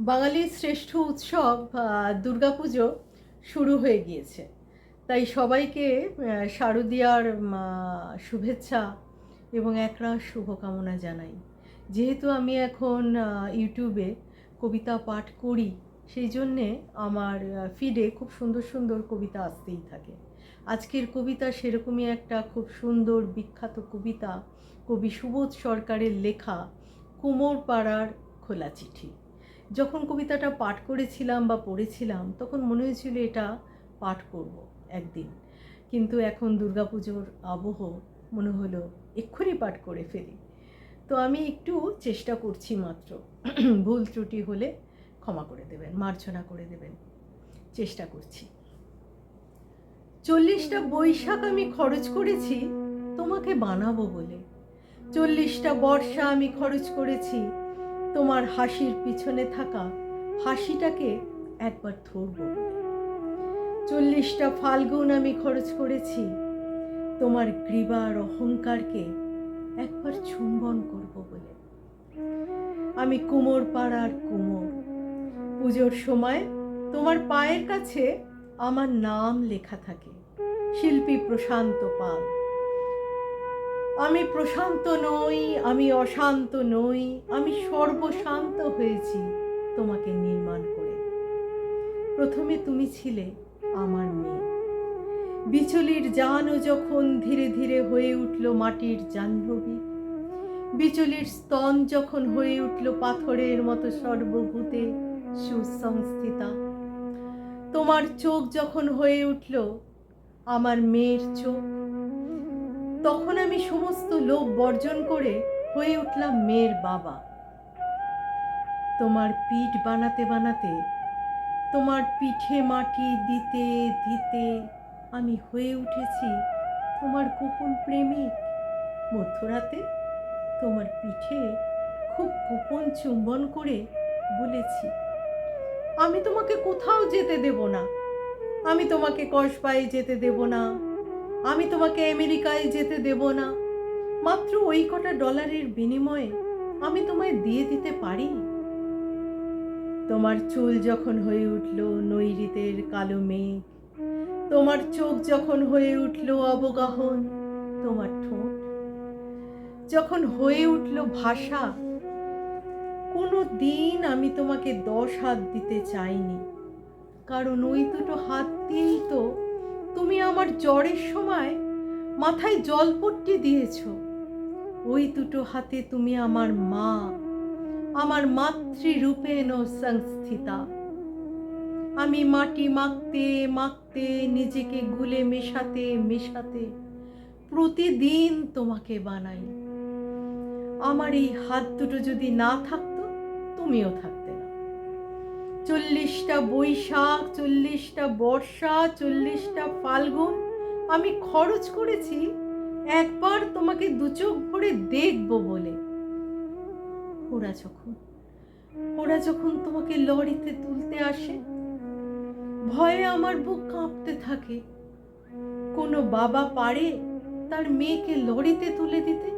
বাঙালির শ্রেষ্ঠ উৎসব দুর্গাপুজো শুরু হয়ে গিয়েছে। তাই সবাইকে শারদীয়ার শুভেচ্ছা এবং একরাশ শুভকামনা জানাই। যেহেতু আমি এখন ইউটিউবে কবিতা পাঠ করি, সেই জন্যে আমার ফিডে খুব সুন্দর সুন্দর কবিতা আসতেই থাকে। আজকের কবিতা সেরকমই একটা খুব সুন্দর বিখ্যাত কবিতা, কবি সুবোধ সরকারের লেখা কুমোর পাড়ার খোলা চিঠি। যখন কবিতাটা পাঠ করেছিলাম বা পড়েছিলাম, তখন মনে হয়েছিল এটা পাঠ করব একদিন। কিন্তু এখন দুর্গাপুজোর আবহ মনে হলো এক্ষুনি পাঠ করে ফেলি। তো আমি একটু চেষ্টা করছি মাত্র। ভুল ত্রুটি হলে ক্ষমা করে দেবেন, মার্জনা করে দেবেন। চেষ্টা করছি। চল্লিশটা বৈশাখ আমি খরচ করেছি, তোমাকে বানাবো বলে। চল্লিশটা বর্ষা আমি খরচ করেছি তোমার হাসির পিছনে থাকা হাসিটাকে একবার ধরব। চল্লিশটা ফাল্গুন আমি খরচ করেছি। তোমার গ্রীবার অহংকারকে একবার চুম্বন করব বলে। আমি কুমোর পাড়ার কুমোর। পুজোর সময় তোমার পায়ের কাছে আমার নাম লেখা থাকে। শিল্পী প্রশান্ত পাল। আমি প্রশান্ত নই, আমি অশান্ত নই, আমি সর্বশান্ত হয়েছি তোমাকে নির্মাণ করে। প্রথমে তুমি ছিলে আমার মেয়ে। বিচলির জানও যখন ধীরে ধীরে হয়ে উঠল মাটির জাহ্নবী, বিচলির স্তন যখন হয়ে উঠল পাথরের মতো সর্বভূতে সুসংস্থিতা, তোমার চোখ যখন হয়ে উঠল আমার মেয়ের চোখ তখন আমি সমস্ত লোভ বর্জন করে হয়ে উঠলাম মেয়ের বাবা। তোমার পিঠ বানাতে বানাতে, তোমার পিঠে মাটি দিতে দিতে আমি হয়ে উঠেছি তোমার গোপন প্রেমিক। মধ্যরাতে তোমার পিঠে খুব গোপন চুম্বন করে বলেছি, আমি তোমাকে কোথাও যেতে দেব না, আমি তোমাকে কসবায় যেতে দেব না। আমি তোমাকে আমেরিকায় যেতে দেব না। মাত্র ওই কটা ডলারের বিনিময়ে আমি তোমায় দিয়ে দিতে পারি। তোমার চুল যখন হয়ে উঠল নৈরিতের কালো মেঘ, তোমার চোখ যখন হয়ে উঠল অবগাহন, তোমার ঠোঁট যখন হয়ে উঠল ভাষা, কোনো দিন আমি তোমাকে দশ হাত দিতে চাইনি। কারণ ওই দুটো হাত দিয়েই তো তুমি আমার জ্বরের সময় মাথায় জলপট্টি দিয়েছ। ওই দুটো হাতে তুমি আমার মা, আমার মাতৃরূপেণ সংস্থিতা। আমি মাটি মাখতে মাখতে, নিজেকে গুলে মেশাতে মেশাতে প্রতিদিন তোমাকে বানাই। আমার এই হাত দুটো যদি না থাকতো, তুমিও থাকতে না। চল্লিশটা বৈশাখ, চল্লিশটা বর্ষা, চল্লিশটা ফাল্গুন। আমি খরচ করেছি, একবার তোমাকে দু চোখ ভরে দেখব বলে। ওরা যখন ওরা যখন তোমাকে লরিতে তুলতে আসে, ভয়ে আমার বুক কাঁপতে থাকে। কোনো বাবা পারে তার মেয়েকে লরিতে তুলে দিতে?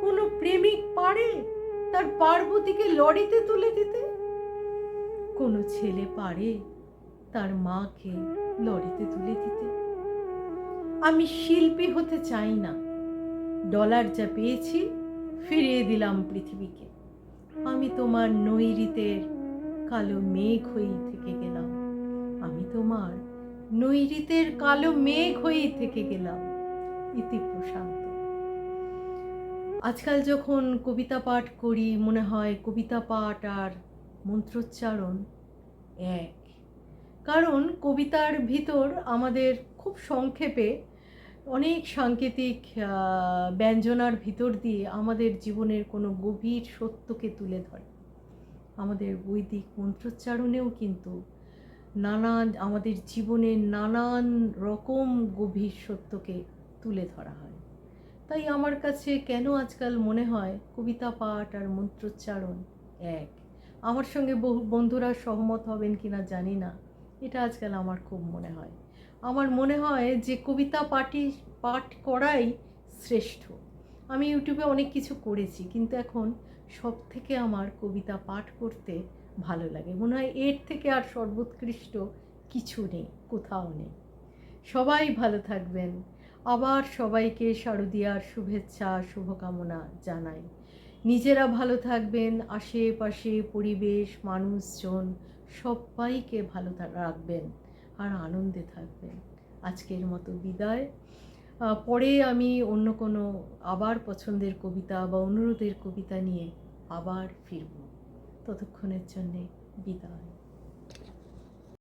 কোনো প্রেমিক পারে তার পার্বতীকে লরিতে তুলে দিতে? কোনো ছেলে পারে তার মাকে লরিতে তুলে দিতে। আমি শিল্পী হতে চাই না। ডলার যা পেয়েছি ফিরিয়ে দিলাম পৃথিবীকে। আমি তোমার নৈরিতের কালো মেঘ হয়েই থেকে গেলাম। আমি তোমার নৈরিতের কালো মেঘ হয়েই থেকে গেলাম। ইতি প্রশান্ত। আজকাল যখন কবিতা পাঠ করি, মনে হয় কবিতা পাঠ আর মন্ত্রোচ্চারণ এক। কারণ কবিতার ভিতর আমাদের খুব সংক্ষেপে অনেক সাংকেতিক ব্যঞ্জনার ভিতর দিয়ে আমাদের জীবনের কোনো গভীর সত্যকে তুলে ধরে। আমাদের বৈদিক মন্ত্রোচ্চারণেও কিন্তু নানান আমাদের জীবনের নানান রকম গভীর সত্যকে তুলে ধরা হয়। তাই আমার কাছে কেন আজকাল মনে হয় কবিতা, পাঠ আর মন্ত্রোচ্চারণ এক? আমার সঙ্গে বহু বন্ধুরা সহমত হবেন কি না জানি না। এটা আজকাল আমার খুব মনে হয়। আমার মনে হয় যে কবিতা পাঠই, পাঠ করাই শ্রেষ্ঠ। আমি ইউটিউবে অনেক কিছু করেছি, কিন্তু এখন সব থেকে আমার কবিতা পাঠ করতে ভালো লাগে। মনে হয় এর থেকে আর সর্বোৎকৃষ্ট কিছু নেই, কোথাও নেই। সবাই ভালো থাকবেন। আবার সবাইকে শারদীয়ার শুভেচ্ছা, শুভকামনা জানাই। নিজেরা ভালো থাকবেন, আশেপাশে পরিবেশ, মানুষজন, সবাইকে ভালো রাখবেন আর আনন্দে থাকবেন। আজকের মতো বিদায়। পরে আমি অন্য কোনো আবার পছন্দের কবিতা বা অনুরোধের কবিতা নিয়ে আবার ফিরব। ততক্ষণের জন্যে বিদায়।